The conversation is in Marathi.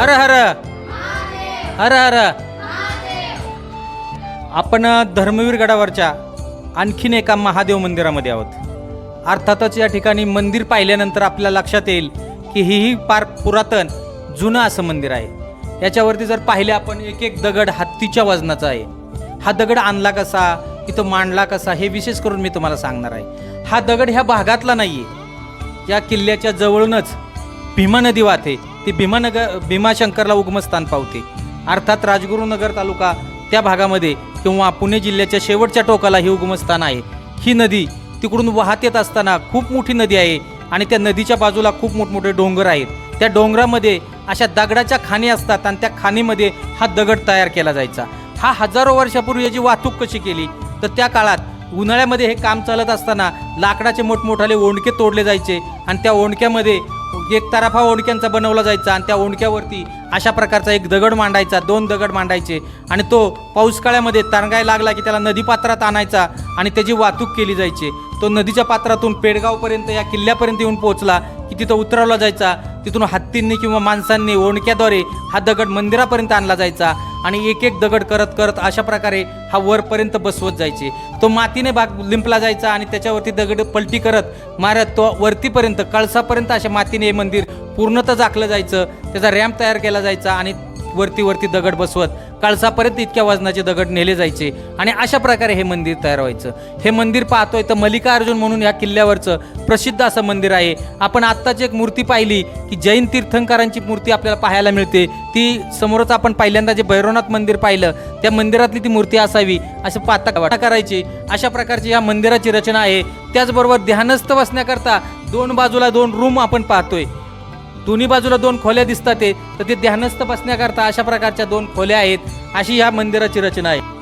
हर हर हर हर आपण धर्मवीर गडावरच्या आणखीन एका महादेव मंदिरामध्ये आहोत. अर्थातच या ठिकाणी मंदिर पाहिल्यानंतर आपल्या लक्षात येईल की हेही फार पुरातन जुनं असं मंदिर आहे. याच्यावरती जर पाहिले आपण एक एक दगड हत्तीच्या वजनाचा आहे. हा दगड आणला कसा इथं मांडला कसा हे विशेष करून मी तुम्हाला सांगणार आहे. हा दगड ह्या भागातला नाही आहे या किल्ल्याच्या जवळूनच भीमा नदी वाहते. ती भीमानगर भीमाशंकरला उगमस्थान पावते. अर्थात राजगुरुनगर तालुका त्या भागामध्ये किंवा पुणे जिल्ह्याच्या शेवटच्या टोकाला ही उगमस्थान आहे. ही नदी तिकडून वाहत येत असताना खूप मोठी नदी आहे आणि त्या नदीच्या बाजूला खूप मोठमोठे डोंगर आहेत. त्या डोंगरामध्ये अशा दगडाच्या खाणी असतात आणि त्या खाणीमध्ये हा दगड तयार केला जायचा. हा हजारो वर्षापूर्वी याची वाहतूक कशी केली? तर त्या काळात उन्हाळ्यामध्ये हे काम चालत असताना लाकडाचे मोठमोठाले ओंडके तोडले जायचे आणि त्या ओंडक्यामध्ये एक तराफा ओंडक्यांचा बनवला जायचा आणि त्या ओंडक्यावरती अशा प्रकारचा एक दगड मांडायचा दोन दगड मांडायचे. आणि तो पाऊसकाळ्यामध्ये तरंगाय लागला की त्याला नदीपात्रात आणायचा आणि त्याची वाहतूक केली जायची. तो नदीच्या पात्रातून पेडगावपर्यंत या किल्ल्यापर्यंत येऊन पोहोचला की तिथं उतरवला जायचा. तिथून हत्तींनी किंवा माणसांनी ओंडक्याद्वारे हा दगड मंदिरापर्यंत आणला जायचा. आणि एक एक दगड करत करत अशा प्रकारे हा वरपर्यंत बसवत जायचे. तो मातीने भाग लिंपला जायचा आणि त्याच्यावरती दगड पलटी करत मारत तो वरतीपर्यंत कळसापर्यंत अशा मातीने हे मंदिर पूर्णतः झाकलं जायचं. त्याचा रॅम्प तयार केला जायचा आणि वरती वरती दगड बसवत कळसापर्यंत इतक्या वजनाचे दगड नेले जायचे. आणि अशा प्रकारे हे मंदिर तयार व्हायचं. हे मंदिर पाहतोय तर मल्लिकार्जुन म्हणून या किल्ल्यावरचं प्रसिद्ध असं मंदिर आहे. आपण आत्ताची एक मूर्ती पाहिली की जैन तीर्थंकरांची मूर्ती आपल्याला पाहायला मिळते. ती समोरच आपण पहिल्यांदा जे भैरवनाथ मंदिर पाहिलं त्या मंदिरातली ती मूर्ती असावी असं पाहता वाटा करायची. अशा प्रकारची या मंदिराची रचना आहे. त्याचबरोबर ध्यानस्थ बसण्याकरता दोन बाजूला दोन रूम आपण पाहतोय. दोन्ही बाजूला दोन खोल्या दिसतात ते तर ते ध्यानस्थ बसण्याकरता अशा प्रकारच्या दोन खोल्या आहेत अशी या मंदिराची रचना आहे.